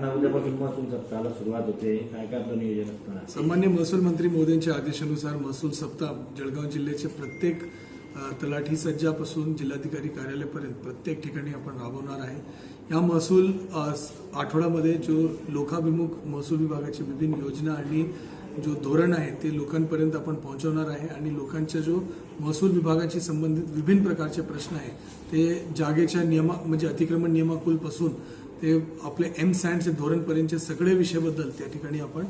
ना उद्यापासून महसूल सप्ताहाला सुरुवात होते. काय काय आपलं नियोजन असणार सन्मान्य महसूल मंत्री मोदींच्या आदेशानुसार महसूल सप्ताह जळगाव जिल्ह्याचे प्रत्येक तलाठी सज्जापासून जिल्हाधिकारी कार्यालयापर्यंत प्रत्येक ठिकाणी आपण राबवणार आहे. या महसूल आठवड्यामध्ये जो लोकाभिमुख महसूल विभागाची विभिन्न योजना आणि जो धोरण आहे ते लोकांपर्यंत आपण पोहोचवणार आहे आणि लोकांच्या जो महसूल विभागाशी संबंधित विभिन्न प्रकारचे प्रश्न आहे ते जागेच्या नियमा म्हणजे अतिक्रमण नियमाकुलपासून ते आपले एम सँडचे धोरणपर्यंतचे सगळे विषयाबद्दल त्या ठिकाणी आपण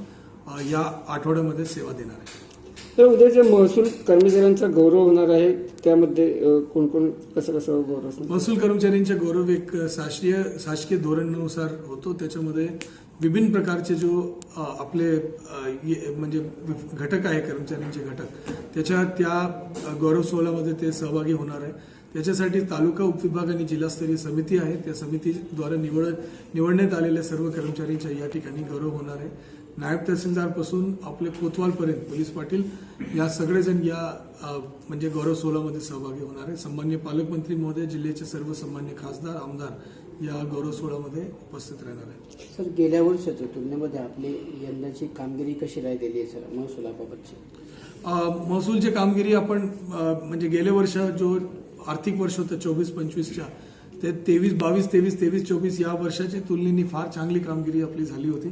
या आठवड्यामध्ये सेवा देणार आहे. तर उद्या जे महसूल कर्मचाऱ्यांचा गौरव होणार आहे त्यामध्ये कोण कोण कसं कसं गौरव महसूल कर्मचाऱ्यांचे गौरव एक शासकीय शासकीय धोरणानुसार होतो. त्याच्यामध्ये विभिन्न प्रकारचे जो आपले ये- म्हणजे घटक आहे कर्मचाऱ्यांचे घटक त्याच्या त्या गौरव सोहळ्यामध्ये ते सहभागी होणार आहे. त्याच्यासाठी तालुका उपविभाग आणि जिल्हास्तरीय समिती आहे. त्या समितीद्वारे निवड निवडण्यात आलेल्या सर्व कर्मचाऱ्यांच्या या ठिकाणी गौरव होणार आहे. नायब तहसीलदारपासून आपले कोतवालपर्यंत पोलीस पाटील या सगळेजण या म्हणजे गौरव सोहळ्यामध्ये सहभागी होणार आहे सन्मान्य पालकमंत्री महोदय जिल्ह्याचे सर्व सन्मान्य खासदार आमदार या गौरव सोहळ्यामध्ये उपस्थित राहणार आहे सर गेल्या वर्षाच्या तुलनेमध्ये आपली यंदाची कामगिरी कशी राहिलेली आहे सर महसुलाबाबतची? महसूलची कामगिरी आपण म्हणजे गेले वर्ष जो आर्थिक वर्ष होतं चोवीस पंचवीसच्या ते तेवीस बावीस तेवीस तेवीस चोवीस या वर्षाच्या तुलनेने फार चांगली कामगिरी आपली झाली होती.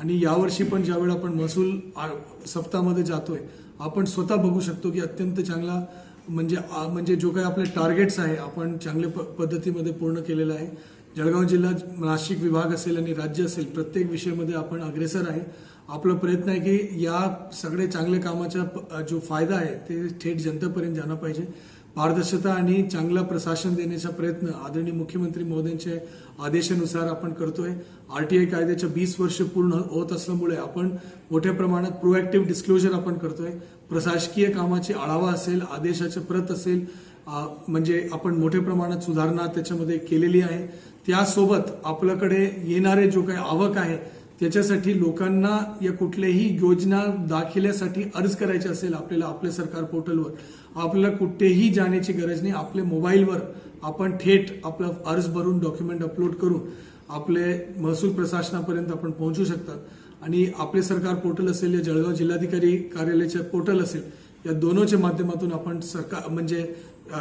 आणि यावर्षी पण ज्यावेळेला आपण महसूल आ- सप्ताहामध्ये जातोय आपण स्वतः बघू शकतो की अत्यंत चांगला म्हणजे आ- म्हणजे जो काही आपले टार्गेट्स आहे आपण चांगल्या प- पद्धतीमध्ये पूर्ण केलेलं आहे. जळगाव जिल्हा नाशिक विभाग असेल आणि राज्य असेल प्रत्येक विषयामध्ये आपण अग्रेसर आहे. आपला प्रयत्न आहे की या सगळे चांगल्या कामाचा जो फायदा आहे ते थेट जनतेपर्यंत जाणं पाहिजे. पारदर्शकता आणि चांगलं प्रशासन देण्याचा प्रयत्न आदरणीय मुख्यमंत्री महोदयांच्या आदेशानुसार आपण करतोय. आरटीआय कायद्याच्या वीस वर्ष पूर्ण होत असल्यामुळे आपण मोठ्या प्रमाणात प्रोएक्टिव्ह डिस्क्लोजर आपण करतोय. प्रशासकीय कामाची आढावा असेल आदेशाचे प्रत असेल म्हणजे आपण मोठ्या प्रमाणात सुधारणा त्याच्यामध्ये केलेली आहे. त्यासोबत आपल्याकडे येणारे जो काही आवक आहे त्याच्यासाठी लोकांना या कुठल्याही योजना दाखिल्यासाठी अर्ज करायचे असेल आपल्याला आपल्या सरकार पोर्टलवर आपल्याला कुठेही जाण्याची गरज नाही. आपल्या मोबाईलवर आपण थेट आपला अर्ज भरून डॉक्युमेंट अपलोड करून आपले महसूल प्रशासनापर्यंत आपण पोहोचू शकतात. आणि आपले सरकार पोर्टल असेल या जळगाव जिल्हाधिकारी कार्यालयाचे पोर्टल असेल या दोनोंच्या माध्यमातून आपण सरकार म्हणजे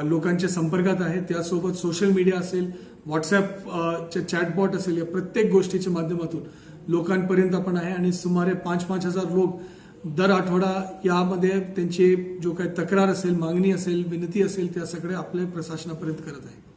लोकांच्या संपर्कात आहे. त्यासोबत सोशल मीडिया असेल व्हॉट्सअप चॅटबॉट असेल या प्रत्येक गोष्टीच्या माध्यमातून लोकांपर्यंत आपण आहे आणि सुमारे पाच पाच हजार लोक दर आठवडा यामध्ये त्यांची जो काही तक्रार असेल मागणी असेल विनंती असेल त्या सगळ्या आपल्या प्रशासनापर्यंत करत आहे.